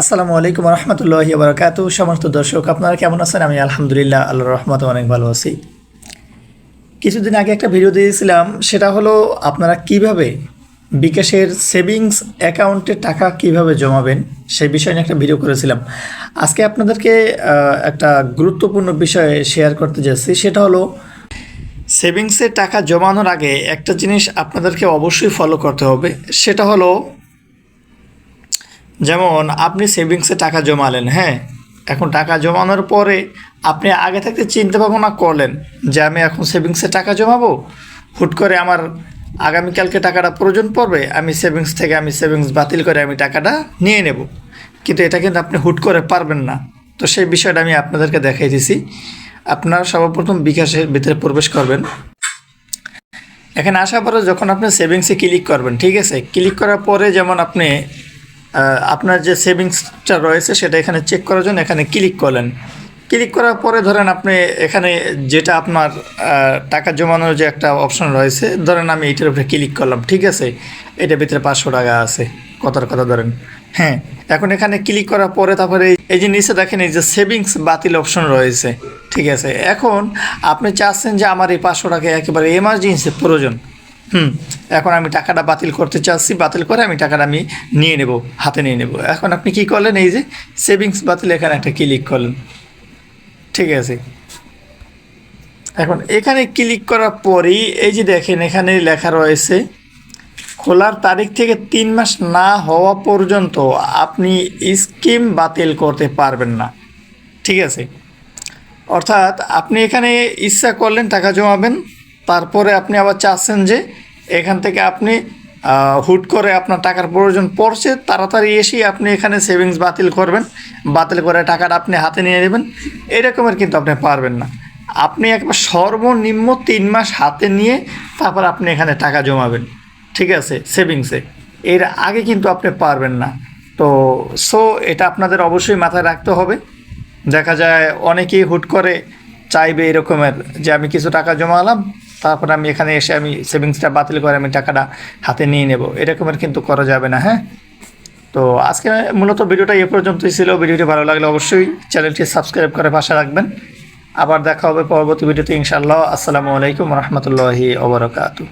আসসালামু আলাইকুম রহমতুল্লাহি বারকাত সমস্ত দর্শক, আপনারা কেমন আছেন? আমি আলহামদুলিল্লাহ আল্লাহ রহমতে অনেক ভালো আছি। কিছুদিন আগে একটা ভিডিও দিয়েছিলাম, সেটা হলো আপনারা কীভাবে বিকাশের সেভিংস অ্যাকাউন্টে টাকা কীভাবে জমাবেন, সেই বিষয় নিয়ে একটা ভিডিও করেছিলাম। আজকে আপনাদেরকে একটা গুরুত্বপূর্ণ বিষয়ে শেয়ার করতে যাচ্ছি, সেটা হলো সেভিংসে টাকা জমানোর আগে একটা জিনিস আপনাদেরকে অবশ্যই ফলো করতে হবে, সেটা হলো যেমন আপনি সেভিংসে টাকা জমালেন হ্যাঁ? এখন টাকা জমানোর পরে আপনি আগে থাকতে চিন্তা ভাবনা করলেন যে আমি এখন সেভিংসে টাকা জমাবো? হুট করে আমার আগামীকালকে টাকাটা প্রয়োজন পড়বে, আমি সেভিংস থেকে আমি সেভিংস বাতিল করে আমি টাকাটা নিয়ে নেব। কিন্তু এটা কিন্তু আপনি হুট করে পারবেন না। তো সেই বিষয়টা আমি আপনাদেরকে দেখাই দিছি। আপনারা সর্বপ্রথম বিকাশের ভিতরে প্রবেশ করবেন। এখানে আসার পরে যখন আপনি সেভিংসে ক্লিক করবেন, ঠিক আছে? ক্লিক করার পরে যেমন আপনি আপনার যে সেভিংসটা রয়েছে সেটা এখানে চেক করার জন্য এখানে ক্লিক করলেন। ক্লিক করার পরে ধরেন আপনি এখানে যেটা আপনার টাকা জমানোর যে একটা অপশন রয়েছে, ধরেন আমি এইটার উপরে ক্লিক করলাম, ঠিক আছে? এটার ভিতরে পাঁচশো টাকা আছে, কথার কথা ধরেন। হ্যাঁ এখন এখানে ক্লিক করার পরে তারপরে এই যে নিচে দেখেন এই যে সেভিংস বাতিল অপশন রয়েছে, ঠিক আছে? এখন আপনি চাচ্ছেন যে আমার এই পাঁচশো টাকা একেবারে এমার্জেন্সি প্রয়োজন। হুম এখন আমি টাকাটা বাতিল করতে চাচ্ছি, বাতিল করে আমি টাকাটা আমি নিয়ে নেব, হাতে নিয়ে নেব। এখন আপনি কি করলেন, এই যে সেভিংস বাতিল এখানে একটা ক্লিক করলেন। ঠিক আছে। এখন এখানে ক্লিক করার পরেই এই যে দেখেন, এখানে লেখা রয়েছে, খোলার তারিখ থেকে তিন মাস না হওয়া পর্যন্ত আপনি স্কিম বাতিল করতে পারবেন না। ঠিক আছে। অর্থাৎ আপনি এখানে ইচ্ছা করলেন টাকা জমাবেন, তারপরে আপনি আবার চাচ্ছেন যে এখান থেকে আপনি হুট করে আপনার টাকার প্রয়োজন পড়ছে, তাড়াতাড়ি এসেই আপনি এখানে সেভিংস বাতিল করবেন। বাতিল করে টাকাটা আপনি হাতে নিয়ে নেবেন। এরকমের কিন্তু আপনি পারবেন না। আপনি একবার সর্বনিম্ন তিন মাস হাতে নিয়ে তারপর আপনি এখানে টাকা জমাবেন। ঠিক আছে? সেভিংসে এর আগে কিন্তু আপনি পারবেন না। তো সো এটা আপনাদের অবশ্যই মাথায় রাখতে হবে। দেখা যায় অনেকেই হুট করে চাইবে এরকমের যে আমি কিছু টাকা জমালাম তারপর আমি এখানে এসে আমি সেভিংসটা বাতিল করে আমি টাকাটা হাতে নিয়ে নেব। এরকমের কিন্তু করা যাবে না হ্যাঁ? তো আজকে মূলত ভিডিওটা এ পর্যন্তই ছিল। ভিডিওটি ভালো লাগলে অবশ্যই চ্যানেলটি সাবস্ক্রাইব করে পাশে রাখবেন। আবার দেখা হবে পরবর্তী ভিডিওতে ইনশাআল্লাহ। আসসালামু আলাইকুম রহমতুল্লাহি ওবরাকাতু